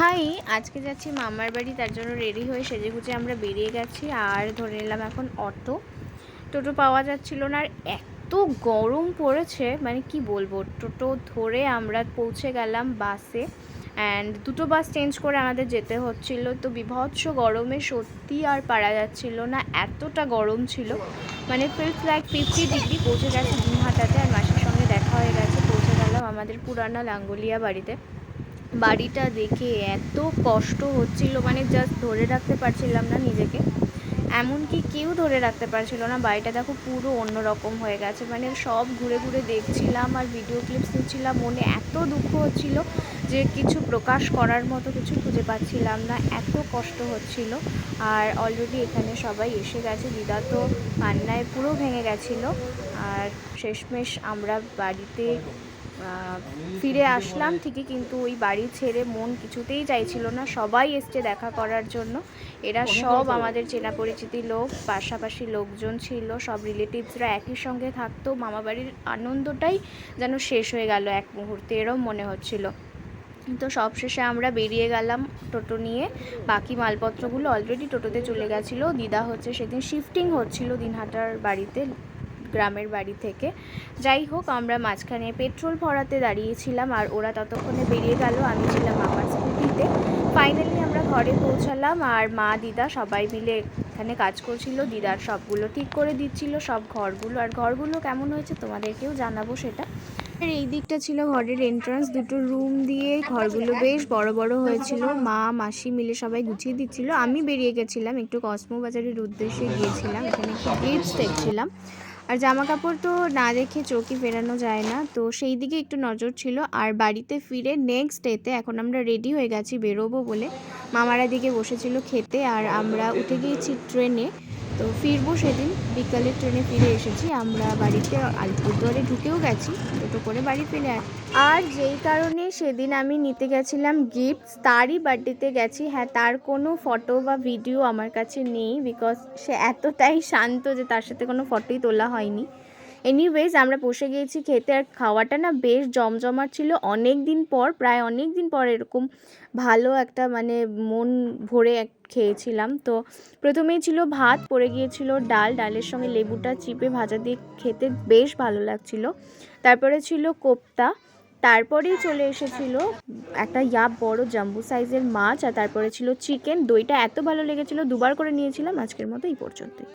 High, আজকে যাচ্ছি মামার বাড়ি, তার জন্য রেডি হয়ে সেজে গুজে আমরা বেরিয়ে গেছি। আর ধরে নিলাম এখন অটো। টোটো পাওয়া যাচ্ছিল না, আর এত গরম পড়েছে মানে কি বলব, টোটো ধরে আমরা পৌঁছে গেলাম বাসে। অ্যান্ড দুটো বাস চেঞ্জ করে আমাদের যেতে হচ্ছিল। তো বিভৎস গরমে সত্যি আর পারা যাচ্ছিল না, এতটা গরম ছিল। মানে ফিলস লাইক ফিফটি ডিগ্রি পৌঁছে গেছে দিনহাটাতে, আর মাসির সঙ্গে দেখা হয়ে গেছে, পৌঁছে গেলাম আমাদের পুরানা লাঙ্গলিয়া বাড়িতে। বাড়িটা দেখে এত কষ্ট হচ্ছিল মানে জাস্ট ধরে রাখতে পারছিলাম না নিজেকে। এমনকি কেউ ধরে রাখতে পারছিল না, বাড়িটা দেখো পুরো অন্যরকম হয়ে গেছে। মানে সব ঘুরে ঘুরে দেখছিলাম আর ভিডিও ক্লিপস নিচ্ছিলাম, মনে এত দুঃখ হচ্ছিল যে কিছু প্রকাশ করার মতো কিছু খুঁজে পাচ্ছিলাম না, এত কষ্ট হচ্ছিল। আর অলরেডি এখানে সবাই এসে গেছে, দিদা তো কান্নায় পুরো ভেঙে গেছিল। আর শেষমেশ আমরা বাড়িতে ফিরে আসলাম ঠিকই কিন্তু ওই বাড়ি ছেড়ে মন কিছুতেই চাইছিল না। সবাই এসছে দেখা করার জন্য। এরা সব আমাদের চেনা পরিচিতি লোক পাশাপাশি লোকজন ছিল সব রিলেটিভসরা একই সঙ্গে থাকতো। মামা বাড়ির আনন্দটাই যেন শেষ হয়ে গেল এক মুহূর্তে এরম মনে হচ্ছিল। তো সবশেষে আমরা বেরিয়ে গেলাম টোটো নিয়ে। বাকি মালপত্রগুলো অলরেডি টোটোতে চলে গেছিল। দিদা হচ্ছে সেদিন শিফটিং হচ্ছিল দিনহাটার বাড়িতে। গ্রামের বাড়ি থেকে। যাই হোক, আমরা মাঝখানে পেট্রোল ভরাতে দাঁড়িয়েছিলাম আর ওরা ততক্ষণে বেরিয়ে গেল, আমি ছিলাম আমার স্কুটিতে। ফাইনালি আমরা ঘরে পৌঁছালাম আর মা, দিদা সবাই মিলে এখানে কাজ করছিল, দিদার সবগুলো ঠিক করে দিচ্ছিল, সব ঘরগুলো। আর ঘরগুলো কেমন হয়েছে তোমাদেরকেও জানাব সেটা। আর এই দিকটা ছিল ঘরের এন্ট্রান্স দুটো রুম দিয়ে ঘরগুলো বেশ বড় বড় হয়েছিল। মা, মাসি মিলে সবাই গুছিয়ে দিচ্ছিল। আমি বেরিয়ে গেছিলাম, একটু কসমো বাজারের উদ্দেশ্যে গিয়েছিলাম, এখানে একটু গিফটস দেখছিলাম। আর জামা কাপড় তো না দেখে চোখই ফেরানো যায় না। তো সেই দিকে একটু নজর ছিল। আর বাড়িতে ফিরে নেক্সট ডেতে এখন আমরা রেডি হয়ে গেছি বেরোবো বলে। মামারা দিকে বসেছিল খেতে আর আমরা উঠে গিয়েছি ট্রেনে তো ফিরবো সেদিন। বিকালে ট্রেনে ফিরে এসেছি। আমরা বাড়িতে আলিপুরদুয়ারে ঢুকেও গেছি। টোটো করে বাড়ি ফিরে আর যেই কারণে সেদিন আমি নিতে গেছিলাম গিফটস তারই বার্থডেতে গেছি। হ্যাঁ তার কোনো ফটো বা ভিডিও আমার কাছে নেই বিকজ সে এতটাই শান্ত যে তার সাথে কোনো ফটোই তোলা হয়নি। এনিওয়েজ আমরা বসে গিয়েছি খেতে আর খাওয়াটা না বেশ জমজমাট ছিল। অনেক দিন পর, প্রায় অনেক দিন পর এরকম ভালো একটা মানে মন ভরে খেয়েছিলাম। তো প্রথমেই ছিল ভাত পড়ে গিয়েছিল ডাল। ডালের সঙ্গে লেবুটা চিপে ভাজা দিয়ে খেতে বেশ ভালো লাগছিল। তারপরে ছিল কোপ্তা। তারপরেই চলে এসেছিল একটা ইয়াব বড় জাম্বু সাইজের মাছ, আর তারপরে ছিল চিকেন, দইটা এত ভালো লেগেছিল, দুবার করে নিয়েছিলাম, আজকের মতো এই পর্যন্তই।